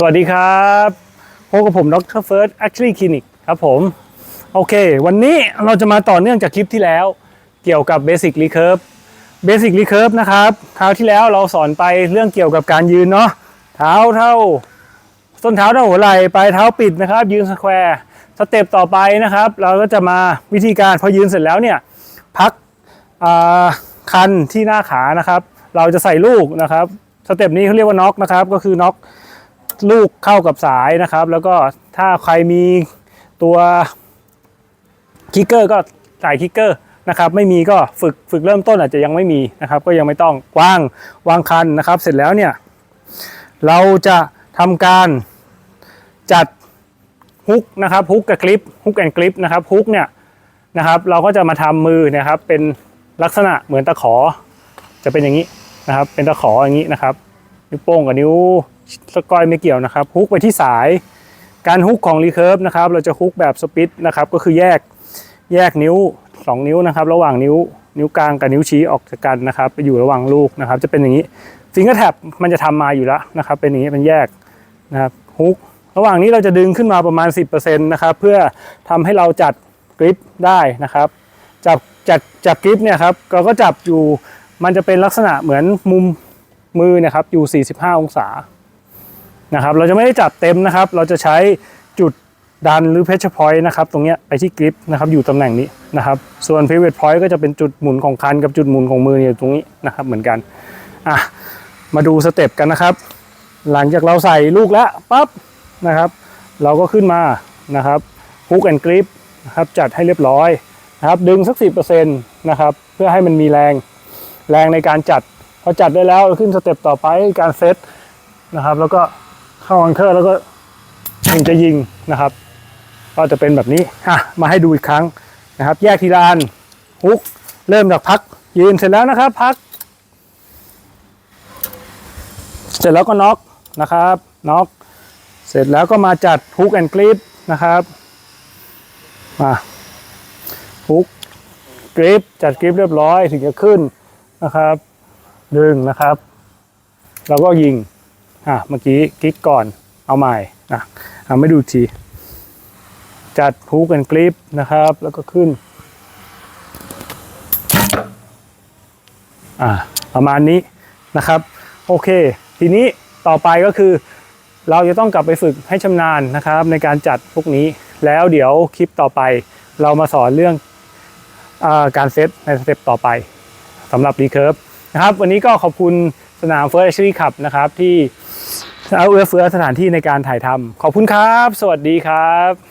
สวัสดีครับพบกับผมดรเฟิร์สแอคชั่นคลินิกครับผม โอเค วันนี้เราจะมาต่อเนื่องจากคลิปที่แล้ว เกี่ยวกับ Basic Recurve Basic Recurve นะครับคราวที่แล้วเราสอนไปเรื่องเกี่ยวกับการยืนเนาะเท้าเท่าส้นเท้าเท่าหัวไหล่ปลายเท้าปิดนะครับ ยืนสแควร์สเต็ปต่อไปนะครับ เราก็จะมาวิธีการพอยืนเสร็จแล้วเนี่ยพักคันที่หน้าขานะครับ เราจะใส่ลูกนะครับสเต็ปนี้เขาเรียกว่าน็อกนะครับก็คือน็อก ลูกเข้ากับสายนะครับ แล้วก็ถ้าใครมีตัวคิกเกอร์ก็ใส่คิกเกอร์นะครับไม่มีก็ฝึกฝึกเริ่มต้นอาจจะยังไม่มีนะครับ ก็ยังไม่ต้องวางวางคันนะครับ เสร็จแล้วเนี่ยเราจะทำการจัดฮุกนะครับฮุกกับคลิปฮุกแอนคลิปนะครับฮุกเนี่ยนะครับเราก็จะมาทำมือนะครับเป็นลักษณะเหมือนตะขอ จะเป็นอย่างนี้นะครับ เป็นตะขออย่างนี้นะครับ นิ้วโป้งกับนิ้วสก้อยไม่เกี่ยวนะครับฮุกไปที่สาย การฮุกของรีเคิร์ฟนะครับเราจะฮุกแบบสปิดนะครับก็คือแยกแยกนิ้ว 2 นิ้วนะครับ ระหว่างนิ้ว นิ้วกลางกับนิ้วชี้ออกจากกันนะครับไปอยู่ระหว่างลูกนะครับ จะเป็นอย่างนี้ฟิงเกอร์แท็บมันจะทำมาอยู่แล้วนะครับ เป็นอย่างนี้เป็นแยกนะครับฮุกระหว่างนี้เราจะดึงขึ้นมาประมาณ 10%นะครับเพื่อทำให้เราจัดกริปได้นะครับจับจัดจับกริปเนี่ยครับเราก็จับอยู่มันจะเป็นลักษณะเหมือนมุม มือนะครับอยู่ 45 องศานะครับเราจะไม่ได้จับเต็มนะครับ เราจะใช้จุดดันหรือเพชรพอยต์นะครับตรงเนี้ยไปที่กริปนะครับอยู่ตำแหน่งนี้นะครับ ส่วน pivot point ก็จะเป็นจุดหมุนของคันกับจุดหมุนของมือเนี่ยตรงนี้นะครับเหมือนกันอะมาดูสเต็ปกันนะครับ หลังจากเราใส่ลูกแล้วปั๊บนะครับ เราก็ขึ้นมานะครับฮุกแอนกริปนะครับจัดให้เรียบร้อยนะครับดึงสักสินะครับเพื่อให้มันมีแรงแรงในการจัด อจัดได้แล้วเราขึ้นสเต็ปต่อไปการเซตนะครับ แล้วก็เข้าอังเคอร์แล้วก็ถึงจะยิงนะครับ ก็จะเป็นแบบนี้อะมาให้ดูอีกครั้งนะครับ แยกทีละอันฮุกเริ่มจากพัก ยืนเสร็จแล้วนะครับ พัก เสร็จแล้วก็น็อกนะครับน็อกเสร็จแล้วก็มาจัดฮุกแอนกริปนะครับมาฮุกกริปจัดกริปเรียบร้อยถึงจะขึ้นนะครับ ดึงนะครับ แล้วก็ยิงอะเมื่อกี้คลิกก่อนเอาใหม่นะอะไม่ดูที จัดฮุกแอนกริปนะครับ แล้วก็ขึ้นอะประมาณนี้นะครับ โอเค ทีนี้ต่อไปก็คือ เราจะต้องกลับไปฝึกให้ชำนาญนะครับ ในการจัดพวกนี้แล้วเดี๋ยวคลิปต่อไป เรามาสอนเรื่องอาการเซตในสเต็ปต่อไปสำหรับรีเคิร์ฟ นะครับ วันนี้ก็ขอบคุณสนามเฟิร์สชีขับนะครับที่เอาเอื้อเฟื้อสถานที่ในการถ่ายทำขอบคุณครับ สวัสดีครับ